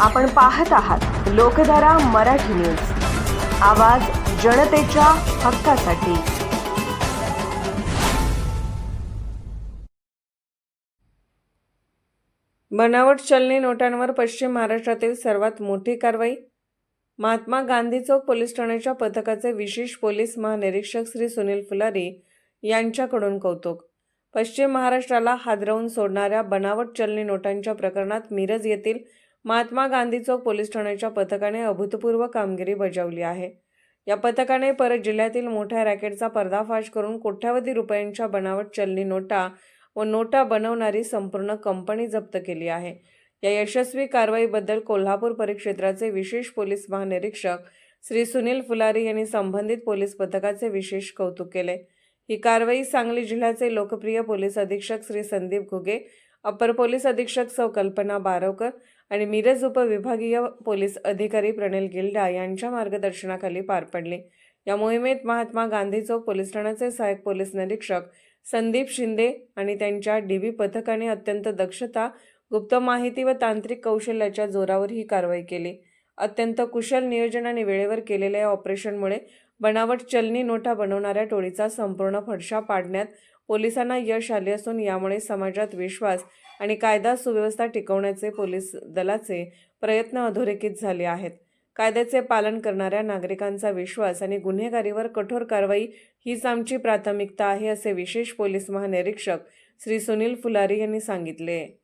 आपण पाहत आहात लोकधारा मराठी न्यूज. आवाज जनतेच्या हक्कासाठी. बनावट चलनी नोटांवर पश्चिम महाराष्ट्रातील सर्वात मोठी कारवाई. महात्मा गांधी चौक पोलीस ठाण्याच्या पथकाचे विशेष पोलीस महानिरीक्षक श्री सुनील फुलारी यांच्याकडून कौतुक. पश्चिम महाराष्ट्राला हादरवून सोडणाऱ्या बनावट चलनी नोटांच्या प्रकरणात मिरज येथील महात्मा गांधी चौक पोलीस ठाण्याच्या पथकाने अभूतपूर्व कामगिरी बजावली आहे. या पथकाने परत जिल्ह्यातील मोठ्या रॅकेटचा पर्दाफाश करून कोट्यावधी रुपयांच्या बनावट चलनी नोटा व नोटा बनवणारी संपूर्ण कंपनी जप्त केली आहे. या यशस्वी कारवाईबद्दल कोल्हापूर परिक्षेत्राचे विशेष पोलीस महानिरीक्षक श्री सुनील फुलारी यांनी संबंधित पोलीस पथकाचे विशेष कौतुक केले. ही कारवाई सांगली जिल्ह्याचे लोकप्रिय पोलीस अधीक्षक श्री संदीप घुगे अपर पोलीस अधीक्षक सौ कल्पना बारवकर आणि मिरज उपविभागीय पोलीस अधिकारी प्रणिल गिल्डा यांच्या मार्गदर्शनाखाली पार पडली. या मोहिमेत महात्मा गांधी चौक पोलीस ठाण्याचे सहाय्यक पोलीस निरीक्षक संदीप शिंदे आणि त्यांच्या डीबी पथकाने अत्यंत दक्षता गुप्त माहिती व तांत्रिक कौशल्याच्या जोरावर ही कारवाई केली. अत्यंत कुशल नियोजन आणि वेळेवर केलेल्या या ऑपरेशनमुळे बनावट चलनी नोटा बनवणाऱ्या टोळीचा संपूर्ण फडशा पाडण्यात पोलिसांना यश आले असून यामुळे समाजात विश्वास आणि कायदा सुव्यवस्था टिकवण्याचे पोलीस दलाचे प्रयत्न अधोरेखित झाले आहेत. कायद्याचे पालन करणाऱ्या नागरिकांचा विश्वास आणि गुन्हेगारीवर कठोर कारवाई हीच आमची प्राथमिकता आहे असे विशेष पोलीस महानिरीक्षक श्री सुनील फुलारी यांनी सांगितले.